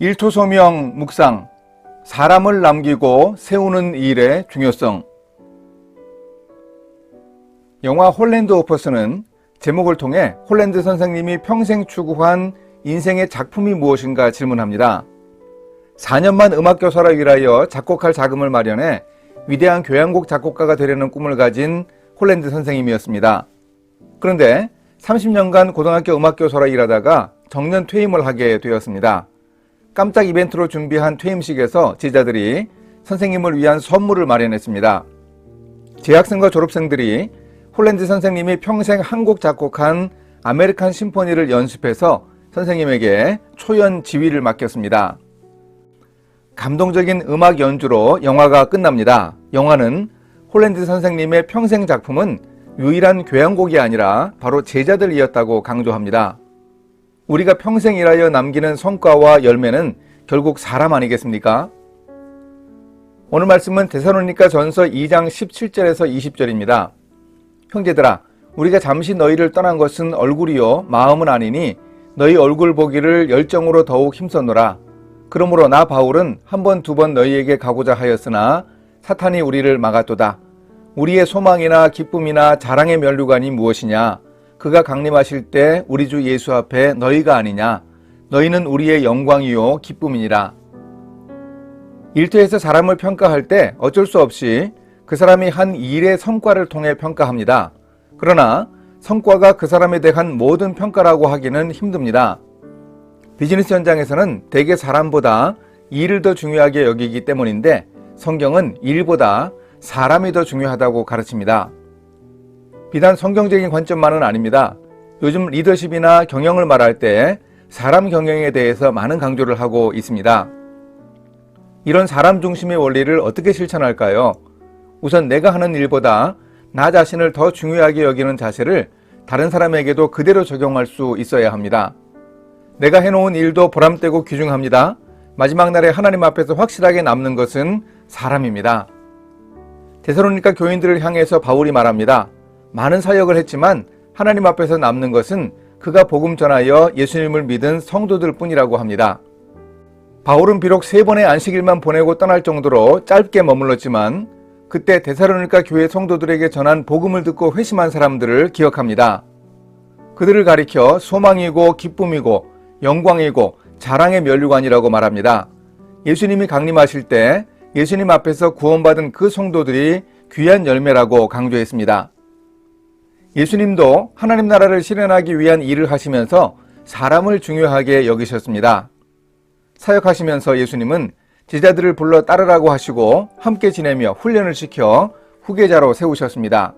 일토소명 묵상 사람을 남기고 세우는 일의 중요성 영화 홀랜드 오퍼스는 제목을 통해 홀랜드 선생님이 평생 추구한 인생의 작품이 무엇인가 질문합니다. 4년만 음악 교사라 일하여 작곡할 자금을 마련해 위대한 교향곡 작곡가가 되려는 꿈을 가진 홀랜드 선생님이었습니다. 그런데 30년간 고등학교 음악 교사로 일하다가 정년 퇴임을 하게 되었습니다. 깜짝 이벤트로 준비한 퇴임식에서 제자들이 선생님을 위한 선물을 마련했습니다. 재학생과 졸업생들이 홀랜드 선생님이 평생 한 곡 작곡한 아메리칸 심포니를 연습해서 선생님에게 초연 지휘를 맡겼습니다. 감동적인 음악 연주로 영화가 끝납니다. 영화는 홀랜드 선생님의 평생 작품은 유일한 교향곡이 아니라 바로 제자들이었다고 강조합니다. 우리가 평생 일하여 남기는 성과와 열매는 결국 사람 아니겠습니까? 오늘 말씀은 데살로니가 전서 2장 17절에서 20절입니다. 형제들아, 우리가 잠시 너희를 떠난 것은 얼굴이요 마음은 아니니 너희 얼굴 보기를 열정으로 더욱 힘썼노라. 그러므로 나 바울은 한 번 두 번 너희에게 가고자 하였으나 사탄이 우리를 막았도다. 우리의 소망이나 기쁨이나 자랑의 면류관이 무엇이냐? 그가 강림하실 때 우리 주 예수 앞에 너희가 아니냐? 너희는 우리의 영광이요 기쁨이니라. 일터에서 사람을 평가할 때 어쩔 수 없이 그 사람이 한 일의 성과를 통해 평가합니다. 그러나 성과가 그 사람에 대한 모든 평가라고 하기는 힘듭니다. 비즈니스 현장에서는 대개 사람보다 일을 더 중요하게 여기기 때문인데 성경은 일보다 사람이 더 중요하다고 가르칩니다. 비단 성경적인 관점만은 아닙니다. 요즘 리더십이나 경영을 말할 때 사람 경영에 대해서 많은 강조를 하고 있습니다. 이런 사람 중심의 원리를 어떻게 실천할까요? 우선 내가 하는 일보다 나 자신을 더 중요하게 여기는 자세를 다른 사람에게도 그대로 적용할 수 있어야 합니다. 내가 해놓은 일도 보람되고 귀중합니다. 마지막 날에 하나님 앞에서 확실하게 남는 것은 사람입니다. 데살로니가 교인들을 향해서 바울이 말합니다. 많은 사역을 했지만 하나님 앞에서 남는 것은 그가 복음 전하여 예수님을 믿은 성도들 뿐이라고 합니다. 바울은 비록 세 번의 안식일만 보내고 떠날 정도로 짧게 머물렀지만 그때 데살로니가 교회 성도들에게 전한 복음을 듣고 회심한 사람들을 기억합니다. 그들을 가리켜 소망이고 기쁨이고 영광이고 자랑의 면류관이라고 말합니다. 예수님이 강림하실 때 예수님 앞에서 구원받은 그 성도들이 귀한 열매라고 강조했습니다. 예수님도 하나님 나라를 실현하기 위한 일을 하시면서 사람을 중요하게 여기셨습니다. 사역하시면서 예수님은 제자들을 불러 따르라고 하시고 함께 지내며 훈련을 시켜 후계자로 세우셨습니다.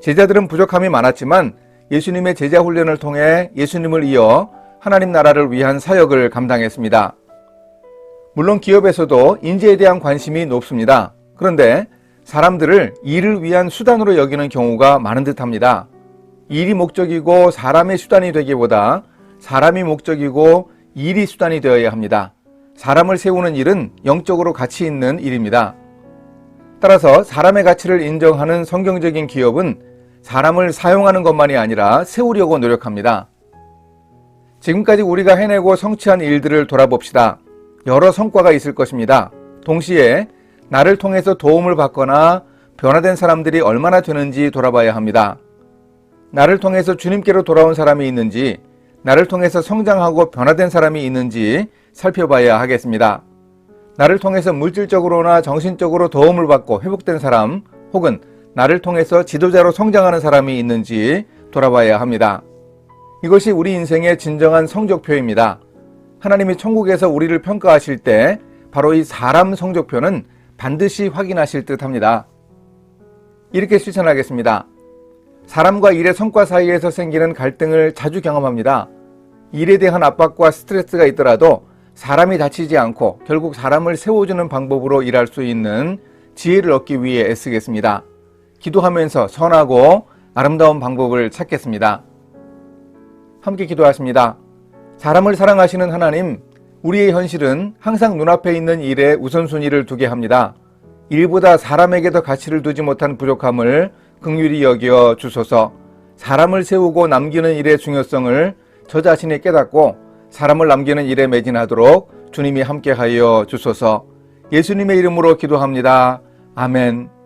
제자들은 부족함이 많았지만 예수님의 제자 훈련을 통해 예수님을 이어 하나님 나라를 위한 사역을 감당했습니다. 물론 기업에서도 인재에 대한 관심이 높습니다. 그런데 사람들을 일을 위한 수단으로 여기는 경우가 많은 듯 합니다. 일이 목적이고 사람의 수단이 되기보다 사람이 목적이고 일이 수단이 되어야 합니다. 사람을 세우는 일은 영적으로 가치 있는 일입니다. 따라서 사람의 가치를 인정하는 성경적인 기업은 사람을 사용하는 것만이 아니라 세우려고 노력합니다. 지금까지 우리가 해내고 성취한 일들을 돌아봅시다. 여러 성과가 있을 것입니다. 동시에 나를 통해서 도움을 받거나 변화된 사람들이 얼마나 되는지 돌아봐야 합니다. 나를 통해서 주님께로 돌아온 사람이 있는지, 나를 통해서 성장하고 변화된 사람이 있는지 살펴봐야 하겠습니다. 나를 통해서 물질적으로나 정신적으로 도움을 받고 회복된 사람, 혹은 나를 통해서 지도자로 성장하는 사람이 있는지 돌아봐야 합니다. 이것이 우리 인생의 진정한 성적표입니다. 하나님이 천국에서 우리를 평가하실 때 바로 이 사람 성적표는 반드시 확인하실 듯 합니다. 이렇게 실천하겠습니다. 사람과 일의 성과 사이에서 생기는 갈등을 자주 경험합니다. 일에 대한 압박과 스트레스가 있더라도 사람이 다치지 않고 결국 사람을 세워주는 방법으로 일할 수 있는 지혜를 얻기 위해 애쓰겠습니다. 기도하면서 선하고 아름다운 방법을 찾겠습니다. 함께 기도하십니다. 사람을 사랑하시는 하나님, 우리의 현실은 항상 눈앞에 있는 일에 우선순위를 두게 합니다. 일보다 사람에게 더 가치를 두지 못한 부족함을 극률이 여겨 주소서 사람을 세우고 남기는 일의 중요성을 저 자신이 깨닫고 사람을 남기는 일에 매진하도록 주님이 함께하여 주소서 예수님의 이름으로 기도합니다. 아멘.